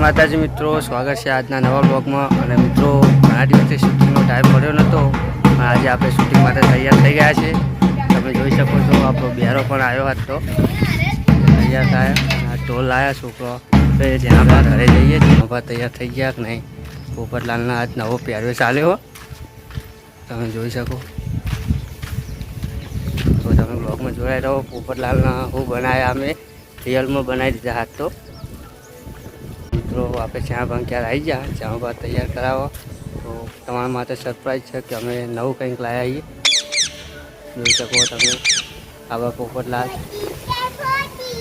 માતાજી, મિત્રો, સ્વાગત છે આજના નવા બ્લોગમાં અને મિત્રો, ઘણા દિવસથી શૂટિંગનો ટાઈમ મળ્યો નહોતો, પણ આજે આપણે શૂટિંગ માટે તૈયાર થઈ ગયા છે તમે જોઈ શકો છો, આપણો બિહારો પણ આવ્યો હતો તૈયાર થાય. આ ટોલ લાયા છોકરો. તો એ જ્યાં આપણા ઘરે જઈએ ત્યાં તૈયાર થઈ ગયા કે નહીં? પોપટલાલના આજ નવો પહેરવેશ ચાલ્યો તમે જોઈ શકો. તો તમે બ્લોગમાં જોડાઈ રહો. પોપટલાલના હું બનાવ્યા અમે રિયલમાં બનાવી દીધા હાથ તો. મિત્રો આપણે ચા ભાંગ ક્યારે આવી ગયા ચા ભાગ તૈયાર કરાવો તો તમારા માટે સરપ્રાઈઝ છે કે અમે નવું કંઈક લાવ્યા આવીએ જોઈ શકો તમે આવા પોપટલાલ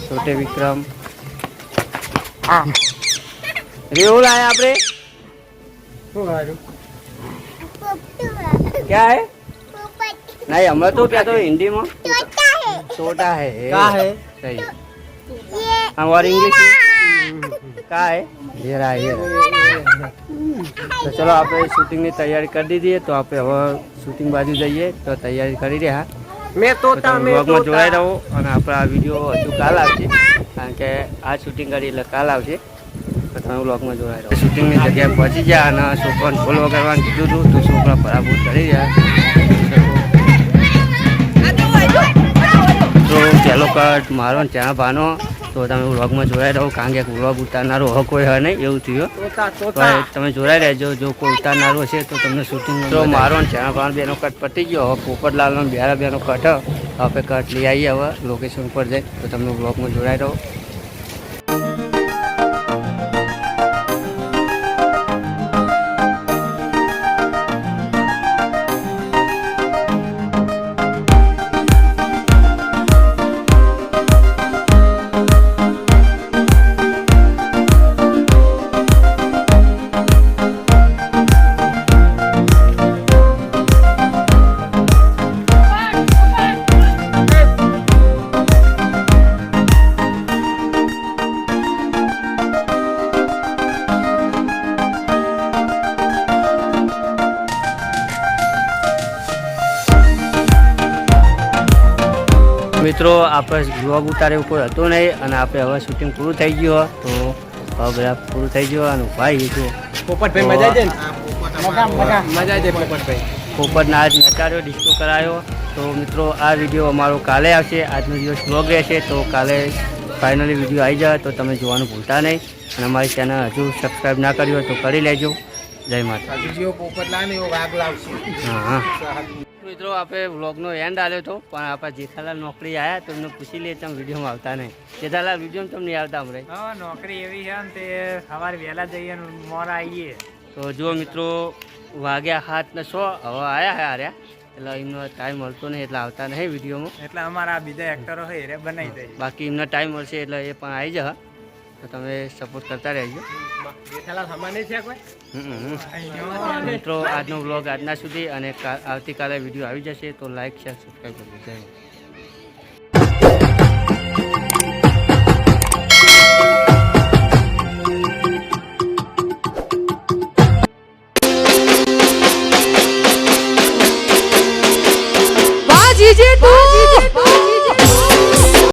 છોટે વિક્રમ રેવું લાયા આપણે ક્યાં હે નહીં હમણાં તો क्या तो हिंदी में छोटा है का है? सही हाँ और इंग्लिश में का है હેરા હેરા તો ચલો આપણે શૂટિંગની તૈયારી કરી દીધી તો આપણે હવે શૂટિંગ બાજુ જઈએ તો તૈયારી કરી રહ્યા મેં તો તમે જોડાઈ રહો અને આપણા આ વીડિયો હજુ કાલ આવશે કારણ કે આ શૂટિંગ કરી એટલે કાલ આવશે તો તમે વ્લોગમાં જોડાઈ રહો શૂટિંગની જગ્યાએ પહોંચી ગયા અને છોકરાને ફૂલ વગાડવાનું કીધું હતું તો છોકરા બરાબર કરી રહ્યા તો પહેલો કટ મારો ચણા ભાનો તો તમે વ્લોગમાં જોડાઈ રહો કારણ કે વ્લોગ ઉતારનારો હો કોઈ હોય નહીં એવું થયું. તોતા તમે જોડાઈ રહેજો જો કોઈ ઉતારનારો હશે તો તમને શૂટિંગ તો મારો ને ચા ભાનો બેનો કટ પતી ગયો હવે પોપટલાલનો ને બિહારા બેનો કટ હવે કટ લઈ આવીએ હવે લોકેશન ઉપર જઈ તો તમે વ્લોગમાં જોડાઈ રહો. મિત્રો આપણે વ્લોગ ઉતારે એવું કોઈ હતું નહીં અને આપણે હવે શૂટિંગ પૂરું થઈ ગયું તો હવે બધા પૂરું થઈ ગયું અને ભાઈ જો પોપટભાઈ મજા છે મજા છે પોપટભાઈ. પોપટના આજ નચાર્યો ડિસ્કો કરાયો. તો મિત્રો આ વીડિયો અમારો કાલે આવશે. આજનો દિવસ વ્લોગ રહેશે. તો કાલે ફાઇનલી વીડિયો આવી જાય. તો તમે જોવાનું ભૂલતા નહીં. અને અમારી ચેનલ હજુ સબસ્ક્રાઈબ ના કરી હોય તો કરી લેજો. જય માતા પોપટ લાવે ને લાવશે. હા હા. મિત્રો આપણે વ્લોગનો એન્ડ આવ્યો હતો પણ આપણા જેઠાલાલ નોકરી આવ્યા તો એમને પૂછી લઈએ તમે વિડીયોમાં આવતા નહીં. જેઠાલાલ વિડીયોમાં તમને આવતા અમરે? હા નોકરી એવી છે ને તે સવારે વહેલા જઈએ ને મોડા આવીએ. તો જો મિત્રો વાગ્યા હાથ ને સો હવે આવ્યા હે આર્યા એટલે એમનો ટાઈમ મળતો નહીં એટલે આવતા નહીં વિડીયોમાં એટલે અમારા આ બીજા એક્ટરો હોય એ બનાવી દે બાકી એમને ટાઈમ મળશે એટલે એ પણ આવી જશે. તો તમે સપોર્ટ કરતા રહેજો. મિત્રો આજનો વ્લોગ આજના સુધી અને આવતીકાલે વીડિયો આવી જશે તો લાઈક શેર સબસ્ક્રાઈબ કરજો જય.